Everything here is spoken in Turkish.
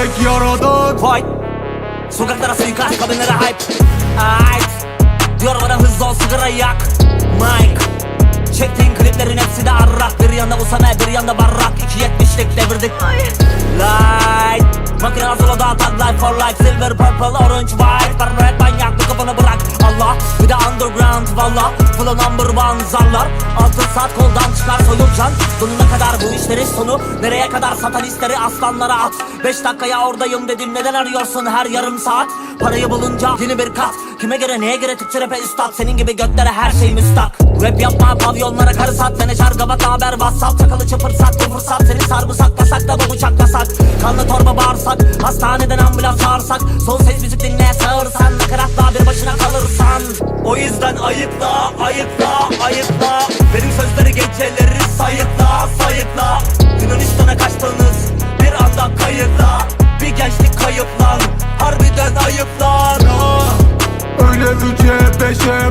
tek yaradan Vay. Sokaklara suikast kabinlere hype. Ay. Diyorlara hızlı ol sigara yak. Mike. Çektiğin kliplerin hepsi de arrak. Bir yanda Usame bir yanda barrak. 270'lik devirdik. Light. Makineler solo daha tag life for life Silver purple orange white. Ben red manyaklık valla Full number one zarlar. Altın saat koldan çıkar soyulcan Sonuna kadar bu işlerin sonu. Nereye kadar satanistleri aslanlara at. Beş dakikaya oradayım dedim. Neden arıyorsun her yarım saat? Parayı bulunca yeni bir kat. Kime göre neye göre Türkçe rap'e üstad? Senin gibi götlere her şey müstak. Rap yapma pavyonlara karı sat. Menajer gavat haber whatsapp. Çakalı çıpır sat bu fırsat. Seni sargı saklasak da bu bıçak yasak Kanlı torba bağırsak Hastaneden ambulans çağırsak. Son ses müzik dinle sağırsan. Nakaratla bir başına kalırsan O yüzden ayıkla ayıkla ayıkla Benim sözleri geceleri sayıkla sayıkla. Yunanistan'a kaçtığınız bir anda kayıtla Bir gençlik kayıplan Harbiden ayıplar. Öyle üçe beşe